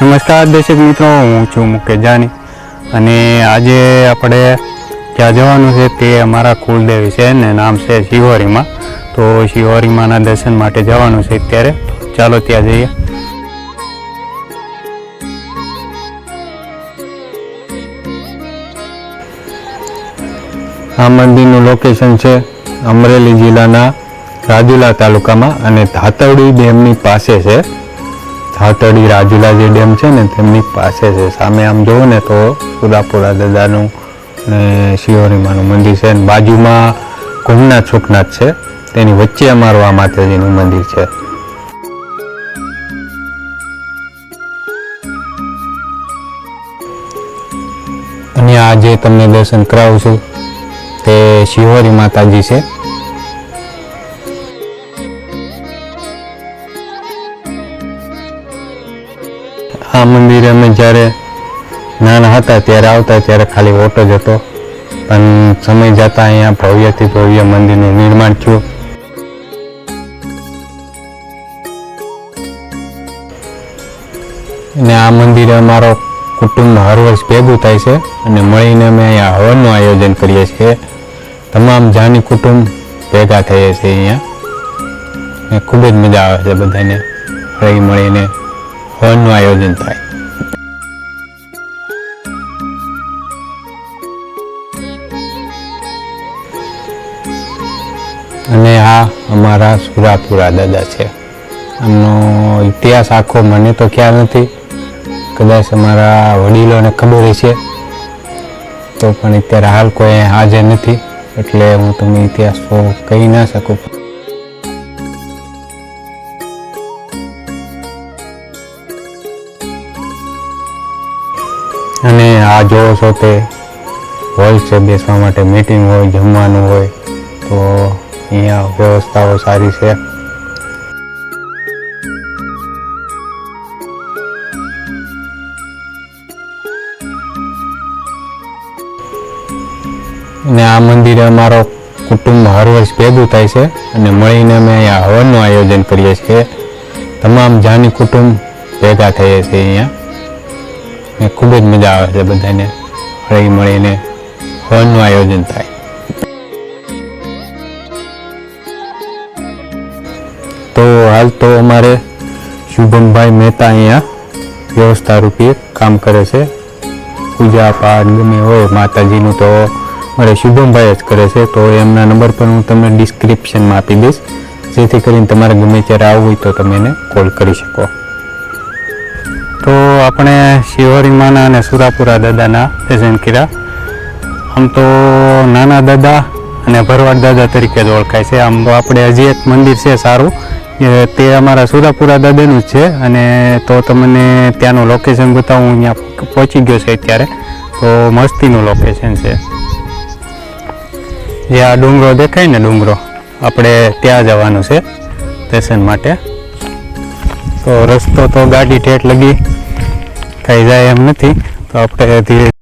નમસ્કાર દર્શક મિત્રો, હું છું મુકેશ જાની અને આજે આપણે જ્યાં જવાનું છે તે અમારા કુલદેવી છે ને નામ છે શિહોરીમાં. તો શિહોરીમાના દર્શન માટે જવાનું છે અત્યારે. ચાલો ત્યાં જઈએ. આ મંદિરનું લોકેશન છે અમરેલી જિલ્લાના રાજુલા તાલુકામાં અને ધાતવડી ડેમની પાસે છે. ધાતરડી રાજુલા જે ડેમ છે ને, તેમની પાસે છે. સામે આમ જુઓ ને તો સુદાપુરા દાદાનું ને શિવરીમાનું મંદિર છે અને બાજુમાં કુમનાથ સુખનાથ છે. તેની વચ્ચે અમારું આ માતાજીનું મંદિર છે. અને આ જે તમને દર્શન કરાવું છું, તે શિહોરી માતાજી છે. આ મંદિરે અમે જ્યારે નાના હતા ત્યારે આવતા ત્યારે ખાલી ઓટો જ હતો. પણ સમય જતા અહીંયા ભવ્યથી ભવ્ય મંદિરનું નિર્માણ થયું. અને આ મંદિરે અમારો કુટુંબ હર વર્ષ ભેગું થાય છે અને મળીને અમે અહીંયા હવનનું આયોજન કરીએ છીએ. તમામ જાની કુટુંબ ભેગા થઈએ છીએ અહીંયા. ખૂબ જ મજા આવે છે બધાને હળી મળીને. હવનનું આયોજન થાય. અને આ અમારા સુરાપુરા દાદા છે. આમનો ઇતિહાસ આખો મને તો ખ્યાલ નથી. કદાચ અમારા વડીલોને ખબર છે તો પણ અત્યારે હાલ કોઈ હાજર નથી. એટલે હું તમને ઇતિહાસ કહી ના શકું. અને આ જોવો છો તે હોલ છે બેસવા માટે મીટિંગ હોય, જમવાનું હોય, તો અહીંયા વ્યવસ્થાઓ સારી છે. અને આ મંદિરે અમારો કુટુંબ હર વર્ષ ભેગું થાય છે અને મળીને અમે અહીંયા હવનનું આયોજન કરીએ છીએ. તમામ જાની કુટુંબ ભેગા થઈએ છીએ અહીંયા. ને ખૂબ જ મજા આવે છે બધાને હળી મળીને હવનનું આયોજન થાય. તો હાલ તો અમારે શુભમભાઈ મહેતા અહીંયા વ્યવસ્થા રૂપે કામ કરે છે. પૂજા પાઠ ગમે હોય માતાજીનું તો મારે શુભમભાઈ જ કરે છે. તો એમના નંબર પર હું તમને ડિસ્ક્રિપ્શનમાં આપી દઈશ. જેથી કરીને તમારે ગમે ત્યારે આવવું હોય તો તમે એને કોલ કરી શકો. તો આપણે શિવરીમાના અને સુરાપુરા દાદાના દર્શન કર્યા. આમ તો નાના દાદા અને ભરવાડ દાદા તરીકે જ ઓળખાય છે. આમ તો આપણે હજી એક મંદિર છે સારું. તે અમારા સુરાપુરા દાદાનું જ છે અને તો તમને ત્યાંનું લોકેશન બતાવું. હું અહીંયા પહોંચી ગયો છે અત્યારે. તો મસ્તીનું લોકેશન છે. જે આ ડુંગરો દેખાય ને ડુંગરો, આપણે ત્યાં જવાનું છે દર્શન માટે. તો રસ્તો તો ગાડી ઠેઠ લગી. થઈ જાય એમ નથી. તો આપણે ધીરે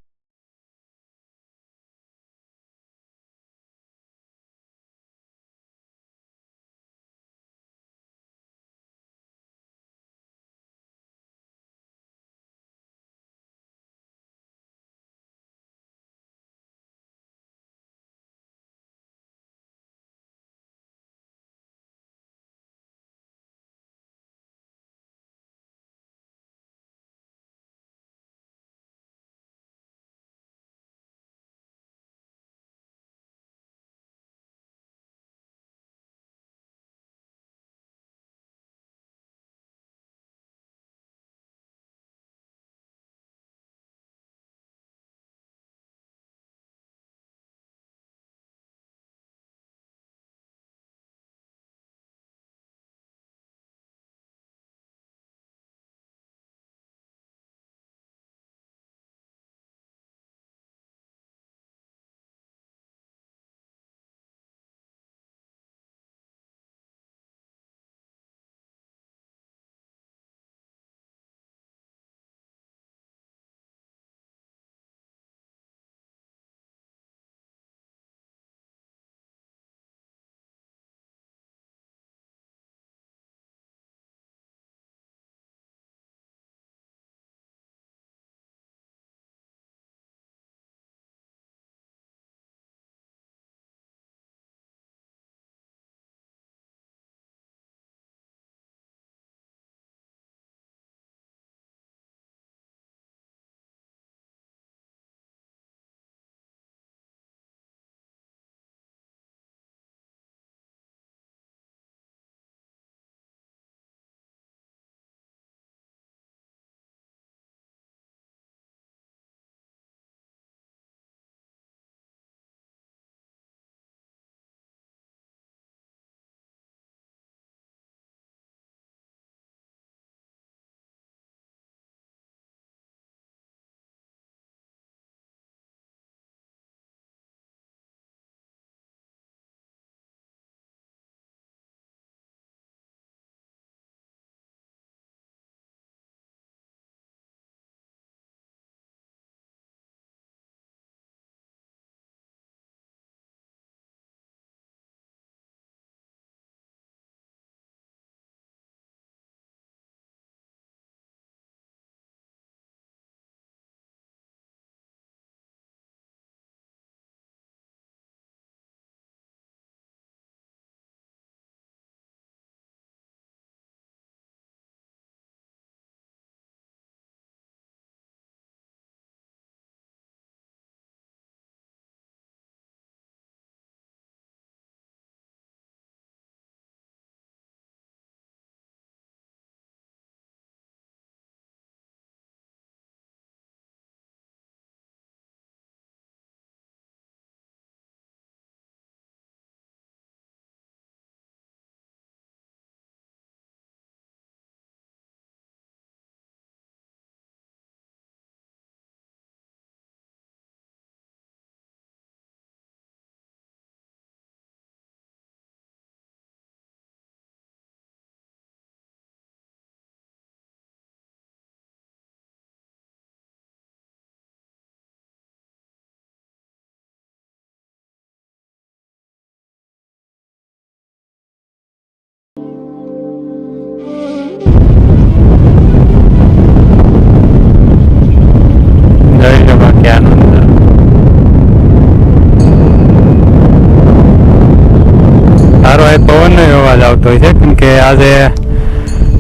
પવનનો અવાજ આવતો હોય છે, કેમ કે આજે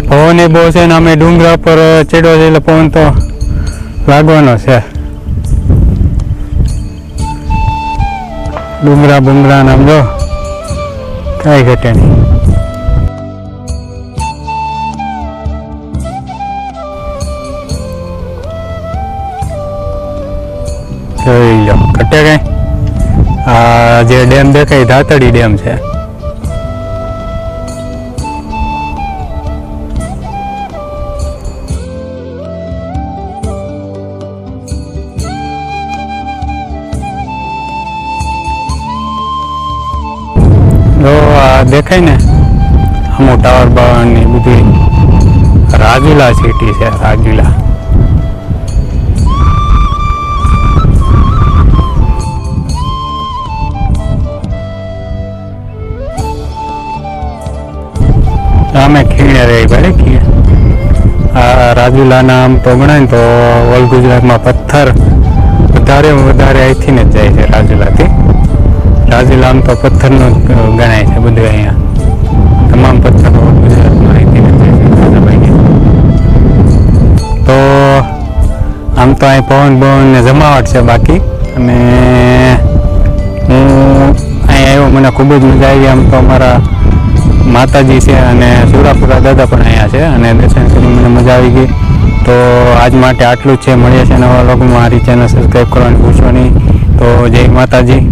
પવન એ બહુ છે ને અમે ડુંગરા પર ચડ્યો છે, એટલે પવન તો લાગવાનો છે. ડુંગરા બુંગરા નામ જો, કાંઈ ઘટે નહીં. જોઈ લો, ઘટે કઈ? આ જે ડેમ દેખાય ધાતડી ડેમ છે. દેખાય ને? અમો ટાવર બાવરની બધી રાજુલા સિટી છે રાજુલા અમે ખીણે રહી ભાઈ, ખીણ. આ રાજુલાના આમ તો ગણાય ને તો ઓલ ગુજરાતમાં પથ્થર વધારે વધારે અહીંથી ને જાય છે રાજુલાથી રાજુલા આમ તો પથ્થરનો ગણાય છે બધું અહીંયા. તમામ પથ્થરો ગુજરાતમાં. તો આમ તો અહીં પવન પવન જમાવટ છે બાકી. અને હું અહીંયા આવ્યો, મને ખૂબ જ મજા આવી. આમ તો અમારા માતાજી છે અને સુરાપુરા દાદા પણ અહીંયા છે અને દર્શન કરી મને મજા આવી ગઈ. તો આજ માટે આટલું જ છે. મળીએ છે નવા લોકોમાં મારી ચેનલ સબસ્ક્રાઈબ કરવાની નહીં. તો જય માતાજી.